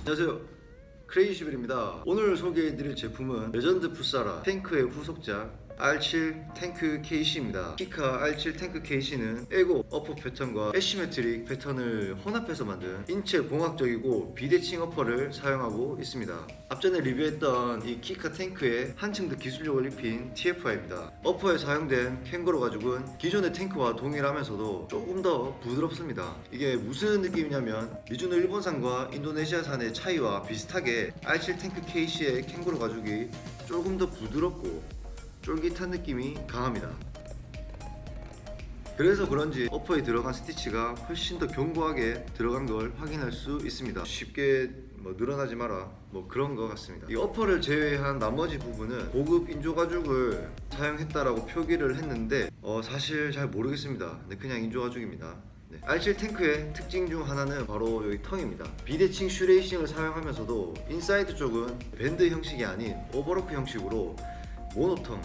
안녕하세요. 크레이시빌입니다. 오늘 소개해드릴 제품은 레전드 풋사라 탱크의 후속작 R7 탱크 KC입니다. 키카 R7 탱크 KC는 에고 어퍼 패턴과 애시메트릭 패턴을 혼합해서 만든 인체 공학적이고 비대칭 어퍼를 사용하고 있습니다. 앞전에 리뷰했던 이 키카 탱크에 한층 더 기술력을 입힌 TFI입니다. 어퍼에 사용된 캥거루 가죽은 기존의 탱크와 동일하면서도 조금 더 부드럽습니다. 이게 무슨 느낌이냐면 미주노 일본산과 인도네시아산의 차이와 비슷하게 R7 탱크 KC의 캥거루 가죽이 조금 더 부드럽고 쫄깃한 느낌이 강합니다. 그래서 그런지 어퍼에 들어간 스티치가 훨씬 더 견고하게 들어간 걸 확인할 수 있습니다. 쉽게 뭐 늘어나지 마라 뭐 그런 것 같습니다. 이 어퍼를 제외한 나머지 부분은 고급 인조 가죽을 사용했다라고 표기를 했는데 어, 사실 잘 모르겠습니다. 근데 그냥 인조 가죽입니다. 네. R7 탱크의 특징 중 하나는 바로 여기 텅입니다. 비대칭 슈레이싱을 사용하면서도 인사이드 쪽은 밴드 형식이 아닌 오버로크 형식으로 모노텅,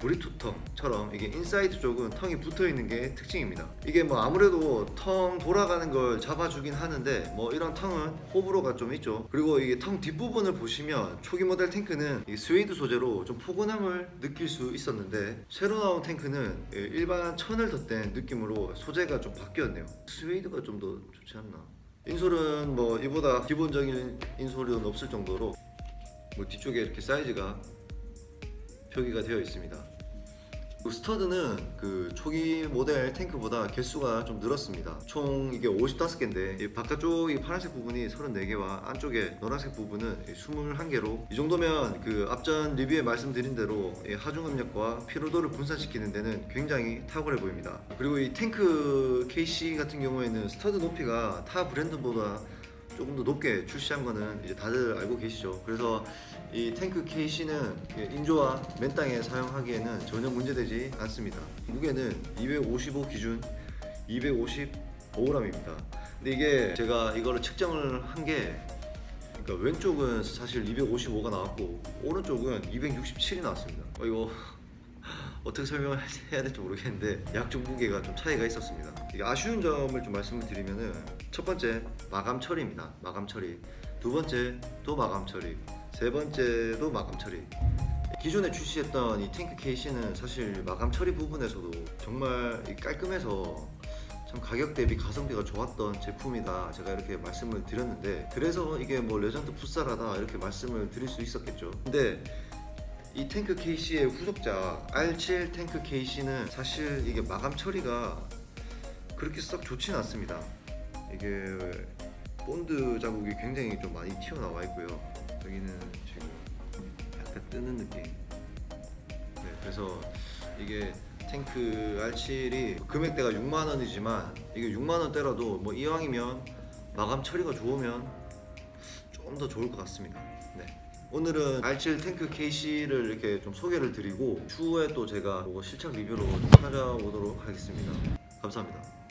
브리투텅처럼 이게 인사이드 쪽은 텅이 붙어 있는 게 특징입니다. 이게 뭐 아무래도 텅 돌아가는 걸 잡아주긴 하는데 뭐 이런 텅은 호불호가 좀 있죠. 그리고 이게 텅 뒷부분을 보시면 초기 모델 탱크는 이 스웨이드 소재로 좀 포근함을 느낄 수 있었는데 새로 나온 탱크는 일반 천을 덧댄 느낌으로 소재가 좀 바뀌었네요. 스웨이드가 좀 더 좋지 않나? 인솔은 뭐 이보다 기본적인 인솔은 없을 정도로 뭐 뒤쪽에 이렇게 사이즈가 표기가 되어 있습니다. 그 스터드는 그 초기 모델 탱크보다 개수가 좀 늘었습니다. 총 이게 55개인데 이 바깥쪽 이 파란색 부분이 34개와 안쪽에 노란색 부분은 21개로 이 정도면 그 앞전 리뷰에 말씀드린 대로 이 하중 압력과 피로도를 분산시키는 데는 굉장히 탁월해 보입니다. 그리고 이 탱크 KC 같은 경우에는 스터드 높이가 타 브랜드보다 조금 더 높게 출시한 거는 이제 다들 알고 계시죠. 그래서 이 탱크 KC는 인조와 맨땅에 사용하기에는 전혀 문제되지 않습니다. 무게는 255 기준 255g입니다. 근데 이게 제가 이거를 측정을 한 게 그러니까 왼쪽은 사실 255가 나왔고 오른쪽은 267이 나왔습니다. 어, 이거 어떻게 설명을 해야 될지 모르겠는데 약중 무게가 좀 차이가 있었습니다. 이게 아쉬운 점을 좀 말씀을 드리면은 첫 번째 마감 처리입니다. 마감 처리. 두 번째 또 마감 처리. 세 번째도 마감 처리. 기존에 출시했던 이 탱크 KC는 사실 마감 처리 부분에서도 정말 이 깔끔해서 참 가격 대비 가성비가 좋았던 제품이다 제가 이렇게 말씀을 드렸는데 그래서 이게 뭐 레전드 풋살하다 이렇게 말씀을 드릴 수 있었겠죠 근데 이 탱크 KC의 후속작 R7 탱크 KC는 사실 이게 마감 처리가 그렇게 썩 좋지는 않습니다. 이게 본드 자국이 굉장히 좀 많이 튀어나와 있고요. 여기는 지금 약간 뜨는 느낌. 네, 그래서 이게 탱크 R7이 금액대가 6만 원이지만 이게 6만 원대라도 뭐 이왕이면 마감 처리가 좋으면 좀 더 좋을 것 같습니다. 네. 오늘은 R7 탱크 KC를 이렇게 좀 소개를 드리고 추후에 또 제가 그거 실착 리뷰로 좀 찾아오도록 하겠습니다. 감사합니다.